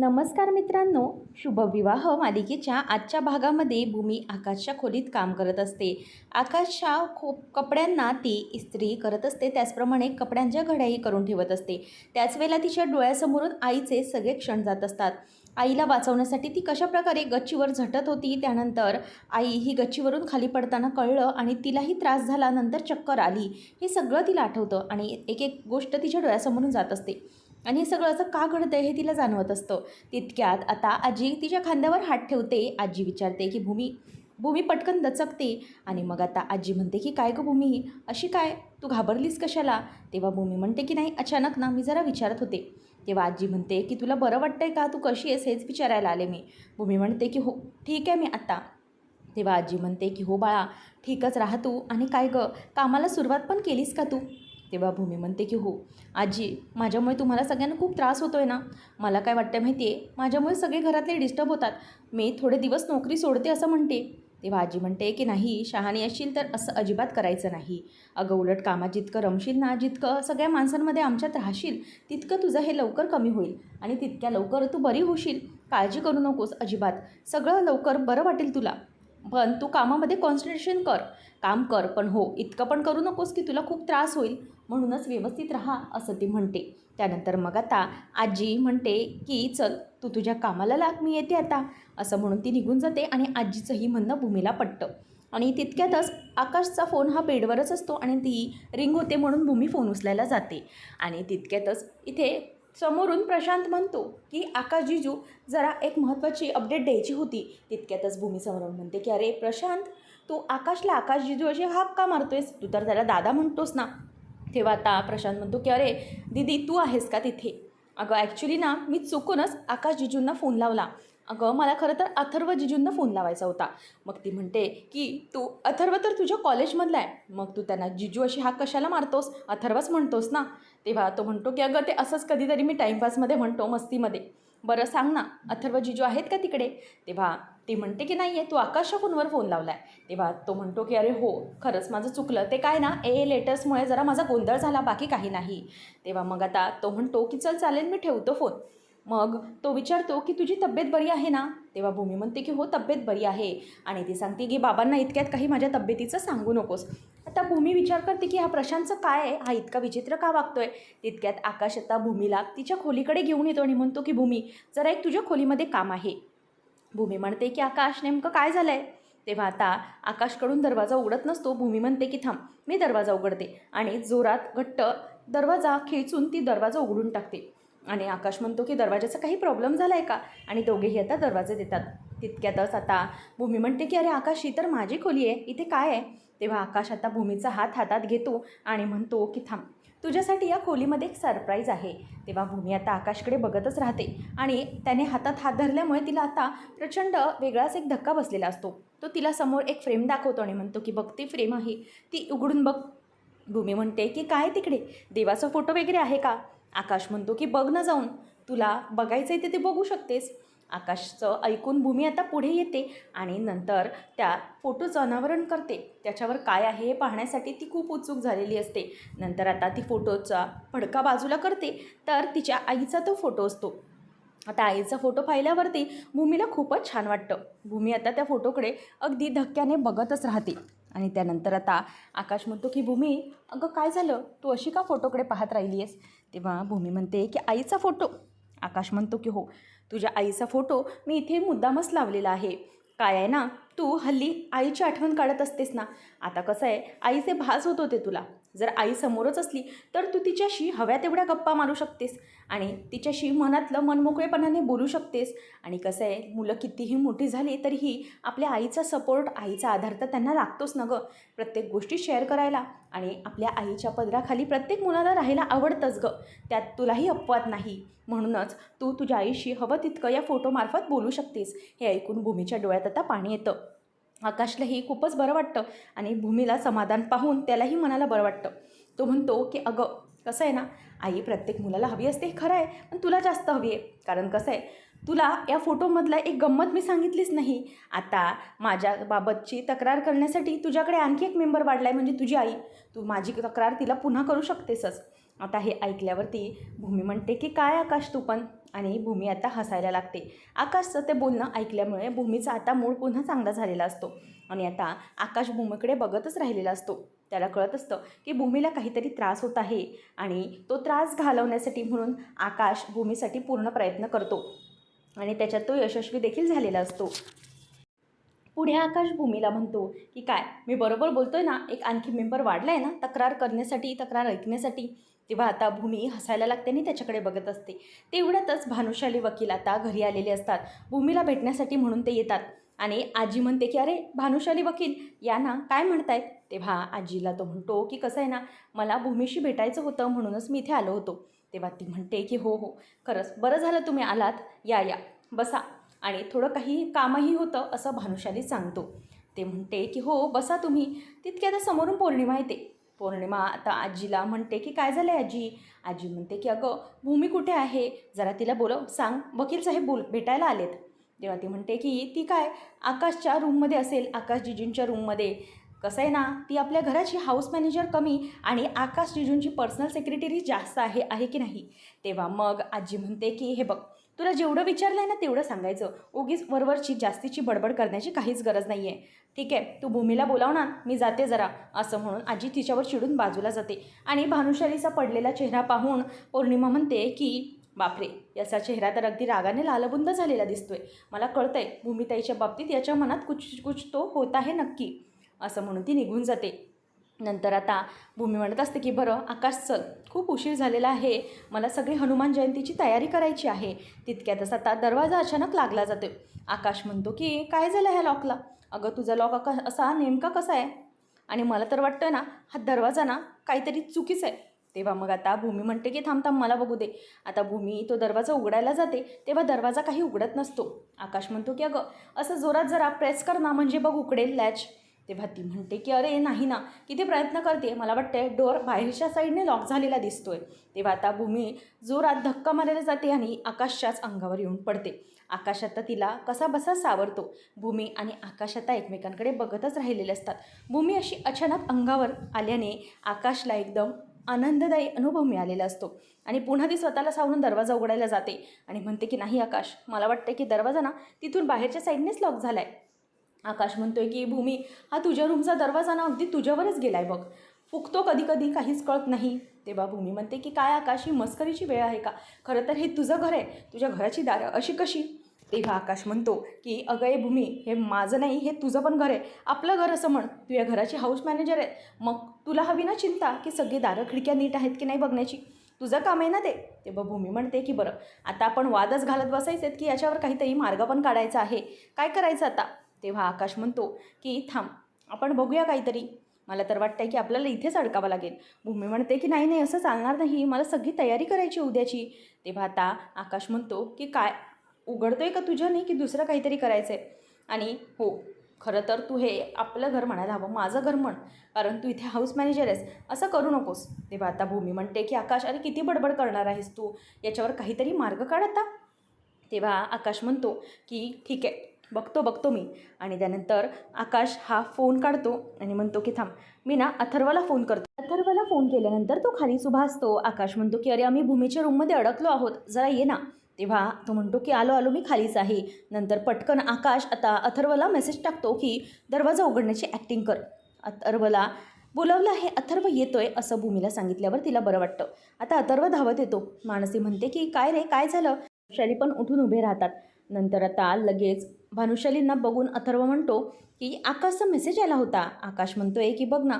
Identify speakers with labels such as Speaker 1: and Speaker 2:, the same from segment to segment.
Speaker 1: नमस्कार मित्रांनो. शुभविवाह मालिकेच्या आजच्या भागामध्ये भूमी आकाशच्या खोलीत काम करत असते. आकाशच्या खो कपड्यांना ती इस्त्री करत असते. त्याचप्रमाणे कपड्यांच्या घड्याही करून ठेवत असते. त्याच वेळेला तिच्या डोळ्यासमोरून आईचे सगळे क्षण जात असतात. आईला वाचवण्यासाठी ती कशाप्रकारे गच्चीवर झटत होती त्यानंतर आई ही गच्चीवरून खाली पडताना कळलं आणि तिलाही त्रास झाला नंतर चक्कर आली. हे सगळं तिला आठवतं आणि एक एक गोष्ट तिच्या डोळ्यासमोरून जात असते. आणि हे सगळं असं का घडतं हे तिला जाणवत असतं. तितक्यात आता आजी तिच्या खांद्यावर हात ठेवते. आजी विचारते की भूमी भूमी पटकन दचकते. आणि मग आता आजी म्हणते की काय गं भूमी? अशी काय? तू घाबरलीस कशाला? तेव्हा भूमी म्हणते की नाही अचानक ना मी जरा विचारत होते. तेव्हा आजी म्हणते की तुला बरं वाटतंय का? तू कशी आहेस हेच विचारायला आले मी. भूमी म्हणते की हो ठीक आहे मी आत्ता तेव्हा आजी म्हणते की हो बाळा ठीकच राहा तू. आणि काय गं? कामाला सुरुवात पण केलीस का तू? तेव्हा भूमी म्हणते की हो. आजी माझ्यामुळे तुम्हाला सगळ्यांना खूप त्रास होतो आहे ना? मला काय वाटतं माहिती आहे माझ्यामुळे सगळे घरातले डिस्टर्ब होतात. मी थोडे दिवस नोकरी सोडते असं म्हणते. तेव्हा आजी म्हणते की नाही शहाणी असशील तर असं अजिबात करायचं नाही. अगं उलट कामात जितकं रमशील ना जितकं सगळ्या माणसांमध्ये आमच्यात राहशील तितकं तुझं हे लवकर कमी होईल. आणि तितक्या लवकर तू बरी होशील. काळजी करू नकोस अजिबात. सगळं लवकर बरं वाटेल तुला. पण तू कामामध्ये कॉन्सन्ट्रेशन कर. काम कर पण हो इतकं पण करू नकोस की तुला खूप त्रास होईल. म्हणूनच व्यवस्थित राहा असं ती म्हणते. त्यानंतर मग आता आजी म्हणते की चल तू तुझ्या कामाला लाग मी येते आता. असं म्हणून ती निघून जाते आणि आजीचंही म्हणणं भूमीला पटतं. आणि तितक्यातच आकाशचा फोन हा बेडवरच असतो आणि ती रिंग होते म्हणून भूमी फोन उचलायला जाते. आणि तितक्यातच इथे समोरून प्रशांत म्हणतो की आकाश जिजू जरा एक महत्त्वाची अपडेट द्यायची होती. तितक्यातच भूमी समोरून म्हणते की अरे प्रशांत तू आकाशला आकाश जिजू अशी हाक का मारतोयस? तू तर त्याला दादा म्हणतोस ना. तेव्हा आता प्रशांत म्हणतो की अरे दीदी तू आहेस का तिथे? अगं ॲक्च्युली ना मी चुकूनच आकाश जिजूंना फोन लावला. अगं मला खरं तर अथर्व जिजूंना फोन लावायचा होता. मग ती म्हणते की तू अथर्व तर तुझ्या कॉलेजमधला आहे. मग तू त्यांना जिजू अशी हाक कशाला मारतोस? अथर्वच म्हणतोस ना? तेव्हा तो म्हणतो की अगं ते असंच कधीतरी मी टाईमपासमध्ये म्हणतो मस्तीमध्ये. बरं सांग ना अथर्व जिजू आहेत का तिकडे? तेव्हा ती म्हणते की नाही आहे तू आकाशा फोनवर फोन लावला आहे तेव्हा तो म्हणतो की अरे हो खरंच माझं चुकलं. ते काय ना ए लेटर्समुळे जरा माझा गोंधळ झाला बाकी काही नाही. तेव्हा मग आता तो म्हणतो की चल चालेल मी ठेवतो फोन. मग तो विचारतो की तुझी तब्येत बरी आहे ना? तेव्हा भूमी म्हणते की हो तब्येत बरी आहे. आणि ती सांगते की बाबांना इतक्यात काही माझ्या तब्येतीचं सांगू नकोस. आता भूमी विचार करते की हा प्रशांतचं काय आहे? हा इतका विचित्र का वागतोय? तितक्यात आकाश आता भूमीला तिच्या खोलीकडे घेऊन येतो आणि म्हणतो की भूमी जरा एक तुझ्या खोलीमध्ये काम आहे. भूमी म्हणते की आकाश नेमकं काय झालं आहे तेव्हा आता आकाशकडून दरवाजा उघडत नसतो. भूमी म्हणते की थांब मी दरवाजा उघडते. आणि जोरात घट्ट दरवाजा खेचून ती दरवाजा उघडून टाकते. आणि आकाश म्हणतो की दरवाजाचा काही प्रॉब्लेम झाला आहे का? आणि दोघेही आता दरवाजे देतात. तितक्यातच आता भूमी म्हणते की अरे आकाश ही तर माझी खोली आहे. इथे काय आहे? तेव्हा आकाश आता भूमीचा हात हातात घेतो आणि म्हणतो की थांब. तुझ्यासाठी या खोलीमध्ये एक सरप्राईज आहे. तेव्हा भूमी आता आकाशकडे बघतच राहते आणि त्याने हातात हात धरल्यामुळे तिला आता प्रचंड वेगळाच एक धक्का बसलेला असतो. तो तिला समोर एक फ्रेम दाखवतो आणि म्हणतो की बघ ती फ्रेम आहे. ती उघडून बघ. भूमी म्हणते की काय तिकडे? देवाचा फोटो वगैरे आहे का? आकाश म्हणतो की बघ ना जाऊन तुला बघायचं आहे ते ते बघू शकतेस. आकाशचं ऐकून भूमी आता पुढे येते आणि नंतर त्या फोटोचं अनावरण करते. त्याच्यावर काय आहे हे पाहण्यासाठी ती खूप उत्सुक झालेली असते. नंतर आता ती फोटोचा फडका बाजूला करते तर तिच्या आईचा तो फोटो असतो. आता आईचा फोटो पाहिल्यावरती भूमीला खूपच छान वाटतं. भूमी आता त्या फोटोकडे अगदी धक्क्याने बघतच राहते. आणि त्यानंतर आता आकाश म्हणतो की भूमी अगं काय झालं? तू अशी का फोटोकडे पाहत राहिली आहेस तेव्हा भूमी म्हणते की आईचा फोटो. आकाश म्हणतो की हो तुझ्या आईचा फोटो मी इथे मुद्दामच लावलेला आहे. काय आहे ना तू हल्ली आईची आठवण काढत असतेस ना. आता कसं आहे आईचे भास होत होते तुला. जर आई समोरच असली तर तू तिच्याशी हव्या तेवढ्या गप्पा मारू शकतेस. आणि तिच्याशी मनातलं मनमोकळेपणाने बोलू शकतेस. आणि कसं आहे मुलं कितीही मोठी झाली तरीही आपल्या आईचा सपोर्ट आईचा आधार तर त्यांना लागतोच ना गं. प्रत्येक गोष्टी शेअर करायला आणि आपल्या आईच्या पदराखाली प्रत्येक मुलाला राहायला आवडतंच गं. त्यात तुलाही अपवाद नाही. म्हणूनच तू तुझ्या आईशी हवं तितकं या फोटोमार्फत बोलू शकतेस. हे ऐकून भूमीच्या डोळ्यात आता पाणी येतं. आकाशलाही खूपच बरं वाटतं आणि भूमीला समाधान पाहून त्यालाही मनाला बरं वाटतं. तो म्हणतो की अगं कसं आहे ना आई प्रत्येक मुलाला हवी असते हे खरं आहे पण तुला जास्त हवी आहे. कारण कसं आहे तुला या फोटोमधला एक गंमत मी सांगितलीच नाही. आता माझ्याबाबतची तक्रार करण्यासाठी तुझ्याकडे आणखी एक मेंबर वाढला आहे म्हणजे तुझी आई. तू माझी तक्रार तिला पुन्हा करू शकतेसच. आता हे ऐकल्यावरती भूमी म्हणते की काय आकाश तू पण? आणि भूमी आता हसायला लागते. आकाशचं ते बोलणं ऐकल्यामुळे भूमीचा आता मूड पुन्हा चांगला झालेला असतो. आणि आता आकाश भूमीकडे बघतच राहिलेला असतो. त्याला कळत असतं की भूमीला काहीतरी त्रास होत आहे आणि तो त्रास घालवण्यासाठी म्हणून आकाश भूमीसाठी पूर्ण प्रयत्न करतो. आणि त्याच्यात तो यशस्वी देखील झालेला असतो. पुढे आकाश भूमीला म्हणतो की काय मी बरोबर बोलतोय ना? एक आणखी मेंबर वाढला आहे ना तक्रार करण्यासाठी तक्रार ऐकण्यासाठी? तेव्हा आता भूमी हसायला लागते आणि त्याच्याकडे बघत असते. तेवढ्यातच भानुशाली वकील आता घरी आलेले असतात. भूमीला भेटण्यासाठी म्हणून ते येतात. आणि आजी म्हणते की अरे भानुशाली वकील या ना काय म्हणतायत? तेव्हा आजीला तो म्हणतो की कसं आहे ना मला भूमीशी भेटायचं होतं म्हणूनच मी इथे आलो होतो. तेव्हा ती म्हणते की हो हो खरंच बरं झालं तुम्ही आलात. या या बसा. आणि थोडं काही कामही होतं असं भानुशाली सांगतो. ते म्हणते की हो बसा तुम्ही. तितक्या आता समोरून पौर्णिमा येते. पौर्णिमा आता आजीला म्हणते की काय झालं आहे आजी? आजी म्हणते की अगं भूमी कुठे आहे? जरा तिला बोलव सांग वकील साहेब बोल भेटायला आलेत. तेव्हा ती म्हणते की ती काय? आकाशच्या रूममध्ये असेल आकाश जिजूंच्या रूममध्ये. कसं आहे ना ती आपल्या घराची हाऊस मॅनेजर कमी आणि आकाश जिजूंची पर्सनल सेक्रेटरी जास्त आहे आहे की नाही? तेव्हा मग आजी म्हणते की हे बघ तुला जेवढं विचारलं आहे ना तेवढं सांगायचं. उगीच वरवरची जास्तीची बडबड करण्याची काहीच गरज नाही आहे ठीक आहे तू भूमीला बोलाव ना मी जाते जरा असं म्हणून आजी तिच्यावर चिडून बाजूला जाते. आणि भानुशालीचा पडलेला चेहरा पाहून पौर्णिमा म्हणते की बापरे याचा चेहरा तर अगदी रागाने लालबुंद झालेला दिसतोय. मला कळतंय भूमिताईच्या बाबतीत याच्या मनात कुछ कुछ तो होत आहे नक्की. असं म्हणून ती निघून जाते. नंतर आता भूमी म्हणत असते की बरं आकाश चल. खूप उशीर झालेला आहे. मला सगळी हनुमान जयंतीची तयारी करायची आहे. तितक्यातच आता दरवाजा अचानक लागला जातो आकाश म्हणतो की काय झालं ह्या लॉकला अगं तुझा लॉक आका असा नेमका कसा आहे? आणि मला तर वाटतं ना हा दरवाजा ना काहीतरी चुकीचा आहे. तेव्हा मग आता भूमी म्हणते की थांब थांब मला बघू दे. आता भूमी तो दरवाजा उघडायला जाते तेव्हा दरवाजा काही उघडत नसतो. आकाश म्हणतो की अगं असं जोरात जरा प्रेस कर ना म्हणजे बघ उघडेल लॅच तेव्हा ती म्हणते की अरे नाही ना. किती प्रयत्न करते मला वाटते डोअर बाहेरच्या साईडने लॉक झालेला दिसतोय. तेव्हा आता भूमी जोरात धक्का मारायला जाते आणि आकाशच्याच अंगावर येऊन पडते. आकाश आता तिला कसा बसा सावरतो. भूमी आणि आकाश आता एकमेकांकडे बघतच राहिलेले असतात. भूमी अशी अचानक अंगावर आल्याने आकाशला एकदम आनंददायी अनुभव मिळालेला असतो आणि पुन्हा ती स्वतःला सावरून दरवाजा उघडायला जाते आणि म्हणते की नाही आकाश. मला वाटतं की दरवाजा ना तिथून बाहेरच्या साईडनेच लॉक झाला आहे आकाश म्हणतोय की भूमी हा तुझ्या रूमचा दरवाजा ना अगदी तुझ्यावरच गेलाय बघ. फुकतो कधी कधी काहीच कळत नाही. तेव्हा भूमी म्हणते की काय आकाश ही मस्करीची वेळ आहे का? खरं तर हे तुझं घर आहे. तुझ्या घराची दारं अशी कशी? तेव्हा आकाश म्हणतो की अगं ए भूमी हे माझं नाही हे तुझं पण घर आहे. आपलं घर असं म्हण. तू या घराची हाऊस मॅनेजर आहे. मग तुला हवी ना चिंता की सगळी दारं खिडक्या नीट आहेत की नाही बघण्याची? तुझं काम आहे ना ते? तेव्हा भूमी म्हणते की बरं. आता आपण वादच घालत बसायचेत की याच्यावर काहीतरी मार्ग पण काढायचा आहे. काय करायचं आता? तेव्हा आकाश म्हणतो की थांब आपण बघूया काहीतरी. मला तर वाटतं की आपल्याला इथेच अडकावं लागेल. भूमी म्हणते की नाही नाही असं चालणार नाही. मला सगळी तयारी करायची उद्याची. तेव्हा आता आकाश म्हणतो की काय उघडतोय का तुझ्या नाही की दुसरं काहीतरी करायचं आहे आणि हो खरं तर तू हे आपलं घर म्हणायला हवं माझं घर म्हण कारण तू इथे हाऊस मॅनेजर आहेस. असं करू नकोस. तेव्हा आता भूमी म्हणते की आकाश अरे किती बडबड करणार आहेस तू? याच्यावर काहीतरी मार्ग काढ आता. तेव्हा आकाश म्हणतो की ठीक आहे बघतो बघतो मी. आणि त्यानंतर आकाश हा फोन काढतो आणि म्हणतो की थांब मी ना अथर्वला फोन करतो. अथर्वला फोन केल्यानंतर तो खाली उभा असतो. आकाश म्हणतो की अरे आम्ही भूमीच्या रूममध्ये अडकलो आहोत. जरा ये ना. तेव्हा तो म्हणतो की आलो आलो मी खालीच आहे. नंतर पटकन आकाश आता अथर्वला मेसेज टाकतो की दरवाजा उघडण्याची ॲक्टिंग कर. अथर्वला बोलावलं आहे अथर्व येतोय असं भूमीला सांगितल्यावर तिला बरं वाटतं. आता अथर्व धावत येतो. मानसी म्हणते की काय रे काय झालं? शैली पण उठून उभे राहतात. नंतर आता लगेच भानुशालींना बघून अथर्व म्हणतो की आकाशचा मेसेज आला होता. आकाश म्हणतोय की बघ ना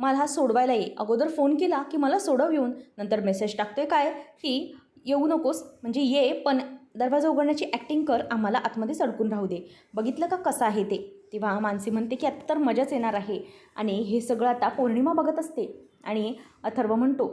Speaker 1: मला हा सोडवायला ये. अगोदर फोन केला की मला सोडव येऊन. नंतर मेसेज टाकतोय काय? की येऊ नकोस. म्हणजे ये पण दरवाजा उघडण्याची ॲक्टिंग कर. आम्हाला आतमध्ये सडकून राहू दे. बघितलं का कसं आहे ते? तेव्हा मानसी म्हणते की आता तर मजाच येणार आहे. आणि हे सगळं आता पौर्णिमा बघत असते. आणि अथर्व म्हणतो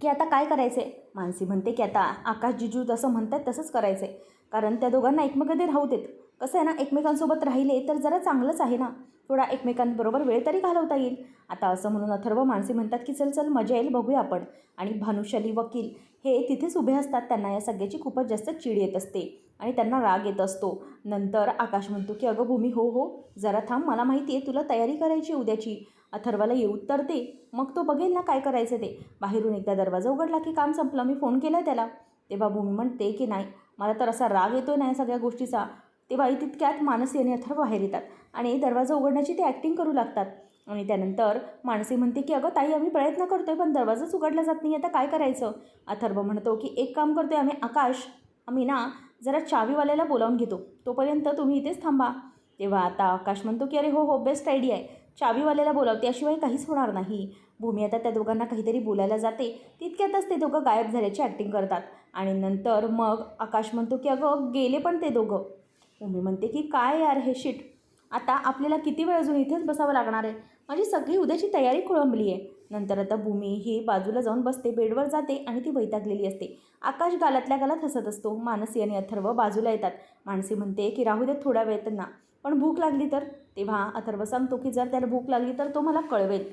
Speaker 1: की आता काय करायचं आहे मानसी म्हणते की आता आकाश जिजू जसं म्हणतात तसंच करायचं आहे कारण त्या दोघांना एकमेकांमध्ये राहू देत. कसं आहे ना एकमेकांसोबत राहिले तर जरा चांगलंच आहे ना. थोडा एकमेकांबरोबर वेळ तरी घालवता येईल. आता असं म्हणून अथर्व माणसे म्हणतात की चल चल मजा येईल बघूया आपण. आणि भानुशाली वकील हे तिथेच उभे असतात. त्यांना या सगळ्याची खूपच जास्त चिड येत असते आणि त्यांना राग येत असतो. नंतर आकाश म्हणतो की अगं भूमी हो हो जरा थांब मला माहिती आहे तुला तयारी करायची उद्याची. अथर्वाला येऊ तर दे. मग तो बघेल ना काय करायचं ते. बाहेरून एकदा दरवाजा उघडला की काम संपलं. मी फोन केला त्याला. तेव्हा भूमी म्हणते की नाही मला तर असा राग येतो नाही सगळ्या गोष्टीचा. तेव्हा तितक्यात मानसी आणि अथर्व बाहेर येतात आणि दरवाजा उघडण्याची ते ॲक्टिंग करू लागतात. आणि त्यानंतर मानसी म्हणते की अगं ताई आम्ही प्रयत्न करतो आहे पण दरवाजाच उघडला जात नाही. आता काय करायचं? अथर्व म्हणतो की एक काम करतो आहे आम्ही आकाश आम्ही ना जरा चावीवाल्याला बोलावून घेतो. तोपर्यंत तुम्ही इथेच थांबा. तेव्हा आता आकाश म्हणतो की अरे हो हो बेस्ट आयडिया आहे. चावीवाल्याला बोलावते त्याशिवाय काहीच होणार नाही. भूमी आता त्या दोघांना काहीतरी बोलायला जाते. तितक्यातच ते दोघं गायब झाल्याची ॲक्टिंग करतात. आणि नंतर मग आकाश म्हणतो की अगं गेले पण ते दोघं. भूमी म्हणते की काय यार हे शिट आता आपल्याला किती वेळ अजून इथेच बसावं लागणार आहे? माझी सगळी उद्याची तयारी खोळंबली आहे. नंतर आता भूमी ही बाजूला जाऊन बसते बेडवर जाते आणि ती वैतागलेली असते. आकाश गालातल्या गालात हसत असतो. मानसी आणि अथर्व बाजूला येतात. मानसी म्हणते की राहू देत थोडा वेळ त्यांना. पण भूक लागली तर? तेव्हा अथर्व सांगतो की जर त्याला भूक लागली तर तो मला कळवेल.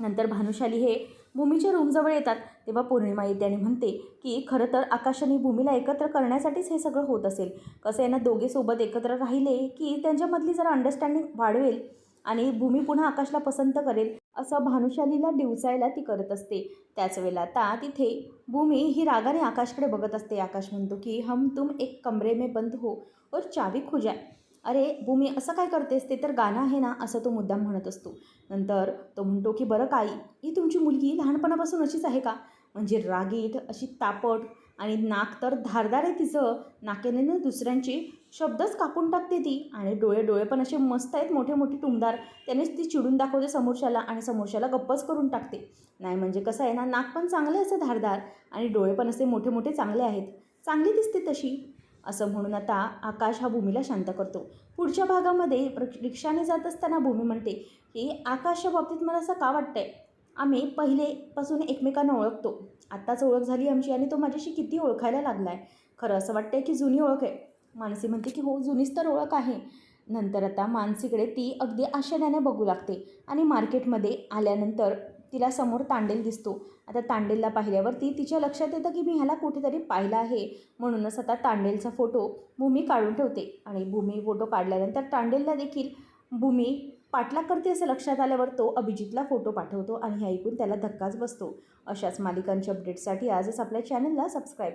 Speaker 1: नंतर भानुशाली हे भूमीच्या रूमजवळ येतात. तेव्हा पौर्णिमा येत्याने म्हणते की खरं तर आकाश आणि भूमीला एकत्र करण्यासाठीच हे सगळं होत असेल. कसं आहे ना दोघे सोबत एकत्र राहिले की त्यांच्यामधली जरा अंडरस्टँडिंग वाढवेल आणि भूमी पुन्हा आकाशला पसंत करेल? असं भानुशालीला दिवसायला ती करत असते. त्याच वेळेला आता तिथे भूमी ही रागाने आकाशकडे बघत असते. आकाश म्हणतो की हम तुम एक कमरे में बंद हो और चावी खुजाय अरे भूमी असं काय करतेस? ते तर गाणं आहे ना असं तो मुद्दाम म्हणत असतो. नंतर तो म्हणतो की बरं काही ही तुमची मुलगी लहानपणापासून अशीच आहे का? म्हणजे रागीट अशी तापट आणि नाक तर धारदार आहे तिचं. नाकेने ना दुसऱ्यांची शब्दच कापून टाकते ती आणि डोळे डोळे पण असे मस्त आहेत मोठे मोठे टुमदार. त्यानेच ती चिडून दाखवते समोरच्याला आणि समोरच्याला गप्पच करून टाकते. नाही म्हणजे कसं आहे ना नाक पण चांगले असं धारदार आणि डोळे पण असे मोठे मोठे चांगले आहेत. चांगली दिसते तशी. असं म्हणून आता आकाश हा भूमीला शांत करतो. पुढच्या भागामध्ये रिक्षाने जात असताना भूमी म्हणते की आकाशच्या बाबतीत मला असं का वाटतंय? आम्ही पहिलेपासून एकमेकांना ओळखतो. आत्ताच ओळख झाली आमची आणि तो माझ्याशी किती ओळखायला लागला आहे खरं असं वाटतंय की जुनी ओळख आहे. मानसी म्हणते की हो जुनीच तर ओळख आहे. नंतर आता मानसीकडे ती अगदी आश्चर्याने बघू लागते आणि मार्केटमध्ये आल्यानंतर तिला समोर तांडेल दिसतो. आता तांडेलला पाहिल्यावरती तिच्या लक्षात येतं की मी ह्याला कुठेतरी पाहिलं आहे. म्हणूनच आता तांडेलचा फोटो भूमी काढून ठेवते. आणि भूमी फोटो काढल्यानंतर तांडेलला देखील भूमी पाठलाग करते असं लक्षात आल्यावर तो अभिजितला फोटो पाठवतो आणि हे ऐकून त्याला धक्काच बसतो. अशाच मालिकांच्या अपडेटसाठी आजच आपल्या चॅनलला सबस्क्राईब